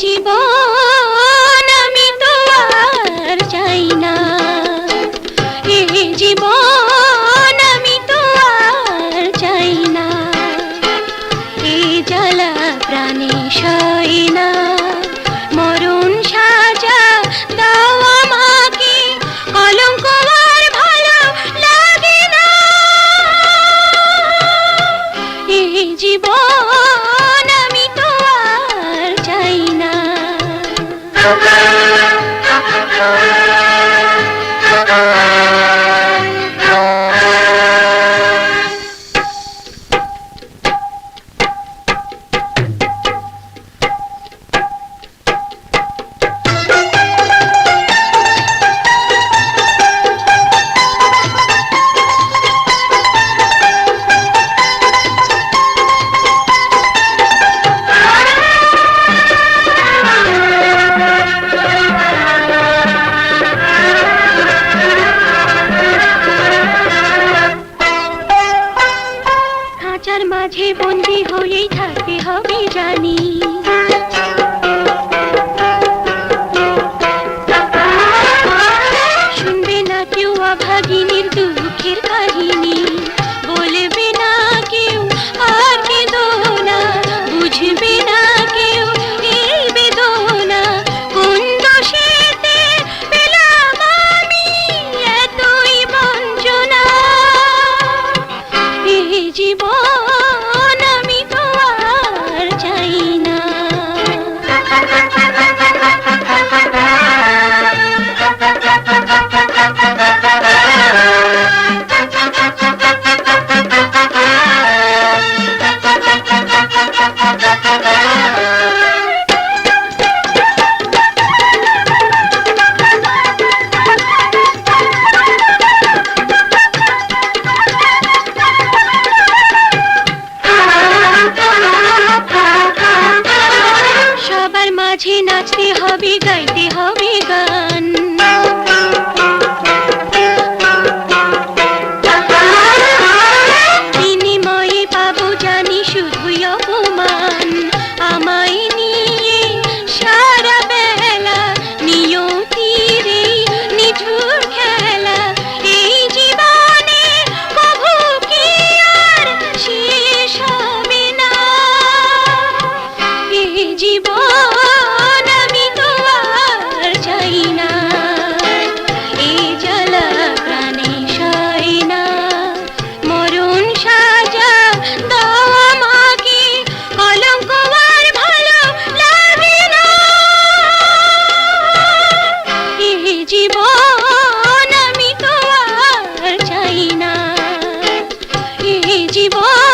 জীবন আমি তো আর চাই না। এই জীবন খাঁচার মাঝে বন্দি হয়েই থাকতে হবে জানি। শুনবে না কেউ অভাগিনীর মাঝে নাচতে হবে গাইতে হবে গান। বিনিময়ে পাবো জানি শুধুই অপমান। 寂寞